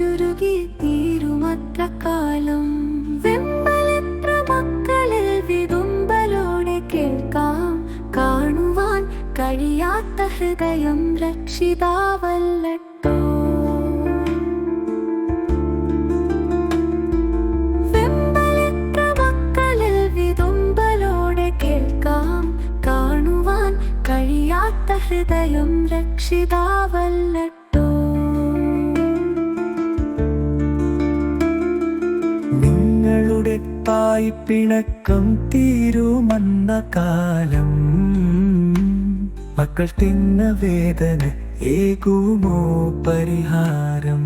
ചുരുകി തീരുമത്ര കാലം. വെമ്പലെത്ര മക്കളെ വിതുമ്പലോടെ കേൾക്കാം. കാണുവാൻ കഴിയാത്ത ഹൃദയം രക്ഷിതാവല്ലോ വെമ്പലെത്ര മക്കളിൽ വിതുമ്പലോടെ കേൾക്കാം. കാണുവാൻ കഴിയാത്ത ഹൃദയം രക്ഷിതാവല്ലോ തായ് പിണക്കം തീരുമെന്ന കാലം. മക്കൾ തിന്ന വേദന ഏകുമോ പരിഹാരം?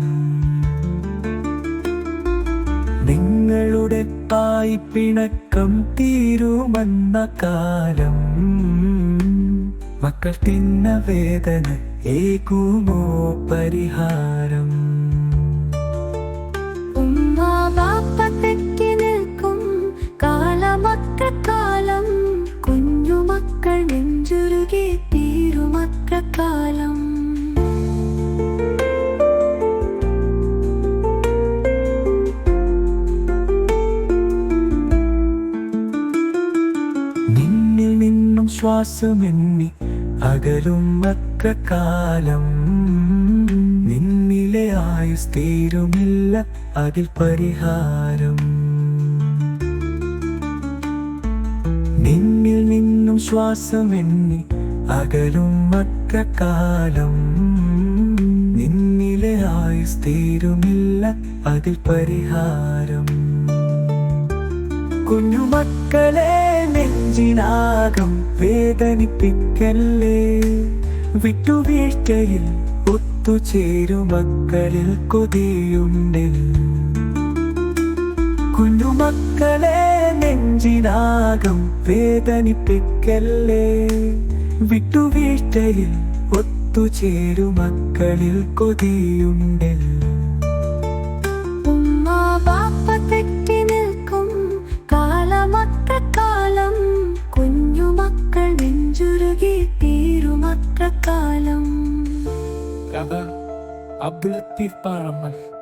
നിങ്ങളുടെ തായ് പിണക്കം തീരുമെന്ന കാലം. മക്കൾ തിന്ന വേദന ഏകുമോ പരിഹാരം? കാലം. നിന്നിൽ നിന്നും ശ്വാസമെന്നി അകലും അത്ര കാലം. നിന്നിലെ ആയുസ് തീരുമില്ല അതിൽ പരിഹാരം. നിന്നിൽ നിന്നും ശ്വാസമെന്നി അകലും അത്ര കാലം നിന്നിലെ ആയുസ് തീരുമില്ല അതിൽ പരിഹാരം. കുഞ്ഞുമക്കളെ നെഞ്ചിനാകം വേദനിപ്പിക്കല്ലേ? വിട്ടുവീഴ്ചയിൽ ഒത്തുചേരുമക്കളിൽ കൊതിയുണ്ടിൽ കുഞ്ഞുമക്കളെ നെഞ്ചിനാകം വേദനിപ്പിക്കല്ലേ? വിട്ടുവീഴ്ചയിൽ ഒത്തുചേരുമക്കളിൽ കൊതിയുണ്ടിൽ. കൊതിയുണ്ടല്ലോ ബാപ്പ തെറ്റി നിൽക്കും കാലമത്ര കാലം കുഞ്ഞുമക്കൾ നെഞ്ചുരുകി തീരുമത്ര കാലം കഥ അബ്ദുൽ ലത്തീഫ്